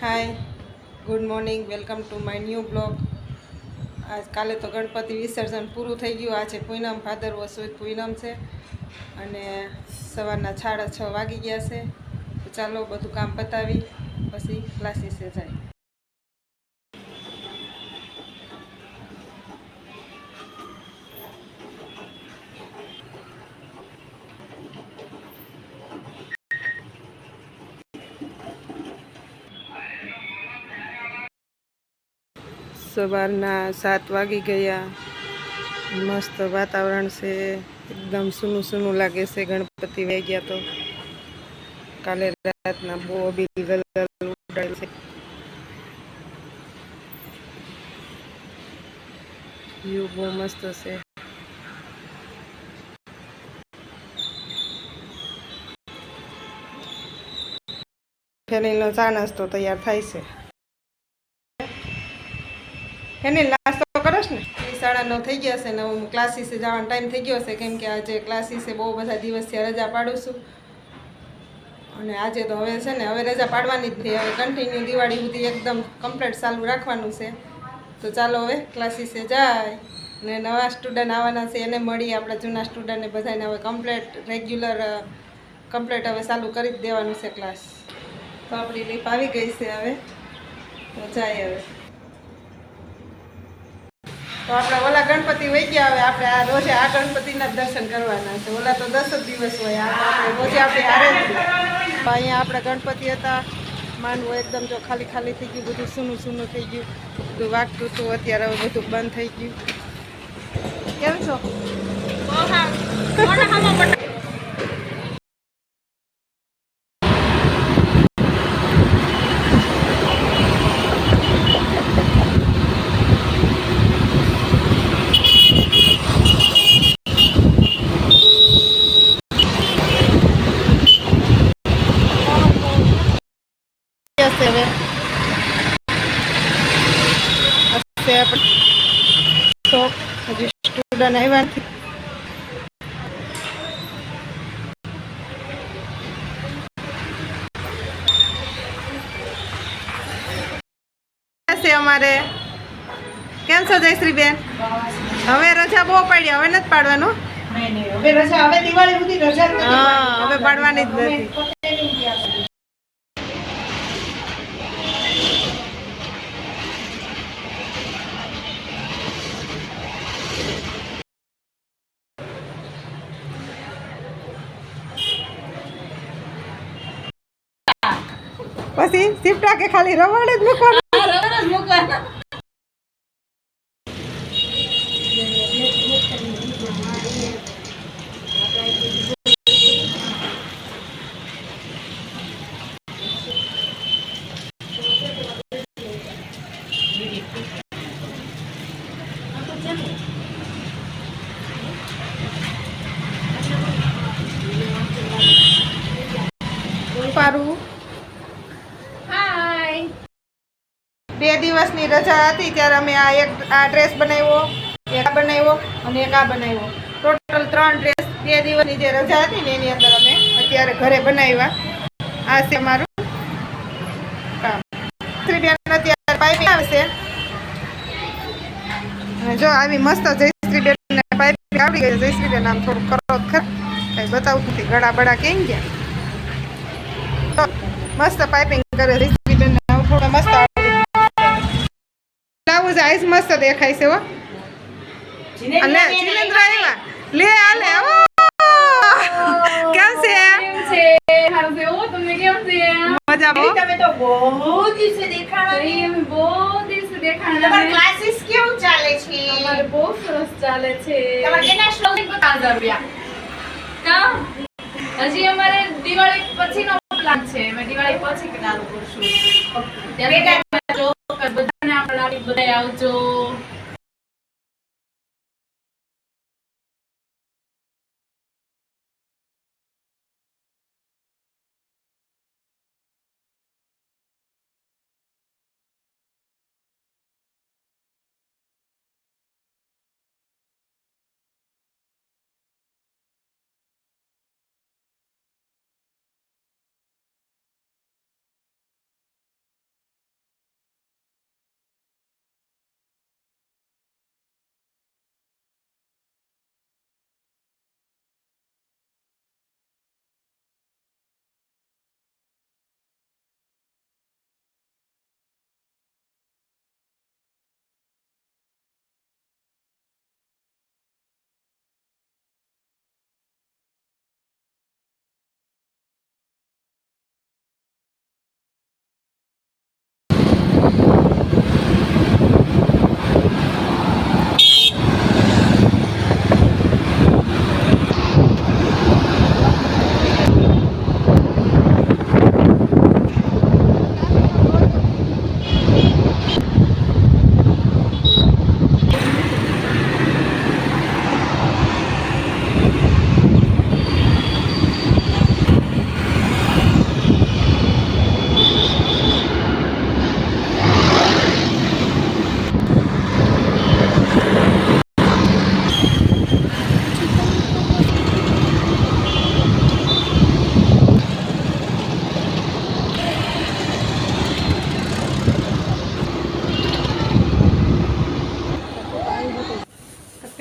Hi good morning welcome to my new blog આજ કાલે તો ગણપતિ વિસર્જન પૂરું થઈ ગયું. આજે પૂનમ ભાદરવો સુદ પૂનમ છે. અને સવારના સાડા છ વાગી ગયા છે. ચાલો બધું કામ પતાવી, પછી ક્લાસીસે જાય. સવારના સાત વાગી ગયા. મસ્ત વાતાવરણ છે. એકદમ સૂનું સૂનું લાગે છે ગણપતિ વહી ગયા તો. કાલે રાતના બહુ અબીલ ગલ ઉડાડેલ છે. વ્યૂ બહુ મસ્ત છે. ફેનીનો ચા નાસ્તો તૈયાર થાય છે. એને નાસ્તો કરસ ને? સાડા નવ થઈ ગયા છે ને હું ક્લાસીસે જવાનો ટાઈમ થઈ ગયો છે કેમ કે આજે ક્લાસીસે બહુ બધા દિવસથી રજા પાડું છું. અને આજે તો હવે છે ને, હવે રજા પાડવાની જ થઈ હવે કન્ટિન્યુ દિવાળી સુધી એકદમ કમ્પ્લીટ ચાલુ રાખવાનું છે. તો ચાલો હવે ક્લાસીસે જાય ને નવા સ્ટુડન્ટ આવવાના છે, એને મળી આપણા જૂના સ્ટુડન્ટને બધાને હવે કમ્પ્લીટ રેગ્યુલર કમ્પ્લીટ હવે ચાલુ કરી જ દેવાનું છે ક્લાસ તો આપણી લીફ આવી ગઈ છે હવે. તો જાય હવે. તો આપણે ઓલા ગણપતિ વહી હવે આપણે આ રોજે આ ગણપતિના દર્શન કરવાના છે. ઓલા તો દસ જ દિવસ હોય આપણે રોજે આપણે હારે અહીંયા આપણે ગણપતિ હતા. માનવું એકદમ જો ખાલી ખાલી થઈ ગયું, બધું સૂનું સૂનું થઈ ગયું. બધું વાગતું હતું અત્યારે હવે બધું બંધ થઈ ગયું. કેમ છો હશે હવે હશે તો હજી સ્ટુડન્ટ આવ્યા નથી અમારે. કેમ છો જયશ્રીબેન? હવે રજા બહુ પડી હવે નથી પાડવાનું? હવે રજા હવે દિવાળી સુધી રજા જ નથી હા હવે પાડવાની જ નથી. પછી સિફ્ટા કે ખાલી રવાડ જ મૂકવાનું. પારું બે દિવસની રજા હતી ત્યારે અમે આ એક, આ ડ્રેસ બનાવ્યો, એક આ બનાવ્યો અને એક આ બનાવ્યો. ટોટલ ત્રણ ડ્રેસ બે દિવસની જે રજા હતી ને એની અંદર અમે અત્યારે ઘરે બનાવ્યા. આ છે મારું કામ. શ્રીબેન અત્યારે પાઇપિંગ આવશે જો આવી મસ્ત જયશ્રી બેન પાઇપિંગ આવડી ગઈ જયશ્રી બેન આમ થોડું કરો ખર. કંઈ બતાવતું નથી ગળા બળા કેમ ગયા. મસ્ત પાઇપિંગ કરે જયશ્રીબેન થોડું મસ્ત આવડી છે આઈસ મસ્ત દેખાય છે હો. અને જીનેન્દ્ર આવ્યા. લે આલે ઓ કેમ છે? મજા બહુ તમે તો બહુ દિવસે દેખાણા નહીં. તમારા classes કેવું ચાલે છે? તમારા કેટલા student? હજી અમારે દિવાળી પછીનો પ્લાન છે. અમે દિવાળી પછી ચાલુ કરશું. ત્યારે બધાને આપણે બધા આવજો.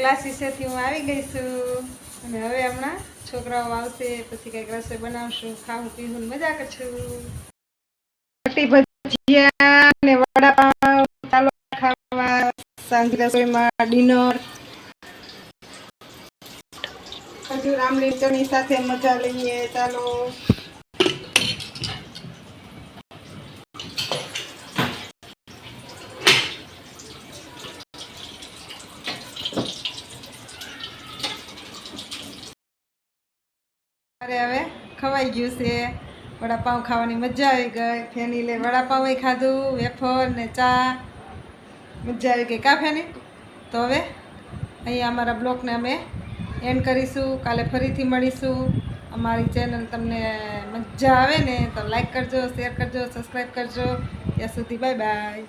ક્લાસીસેથી હું આવી ગઈ છું. અને હવે હમણાં છોકરાઓ આવશે, પછી કંઈક રસોઈ બનાવશું, ખાવું, પીવું મજા કરશું પટી ભજીયા ને વડાપાવ ચાલો ખાવા, સાંજ રસોઈમાં ડિનર. ખજૂર આમલી ચણી સાથે મજા લઈએ, ચાલો. અરે હવે ખવાઈ ગયું છે. વડાપાઉં ખાવાની મજા આવી ગઈ. ફેની લે વડાપાઉં ખાધું, વેફર ને ચા. મજા આવી ગઈ કા ફેની? તો હવે અહીંયા અમારા બ્લોગને અમે એન્ડ કરીશું. કાલે ફરીથી મળીશું. અમારી ચેનલ તમને મજા આવે ને તો લાઈક કરજો, શેર કરજો, સબસ્ક્રાઈબ કરજો. ત્યાં સુધી બાય બાય.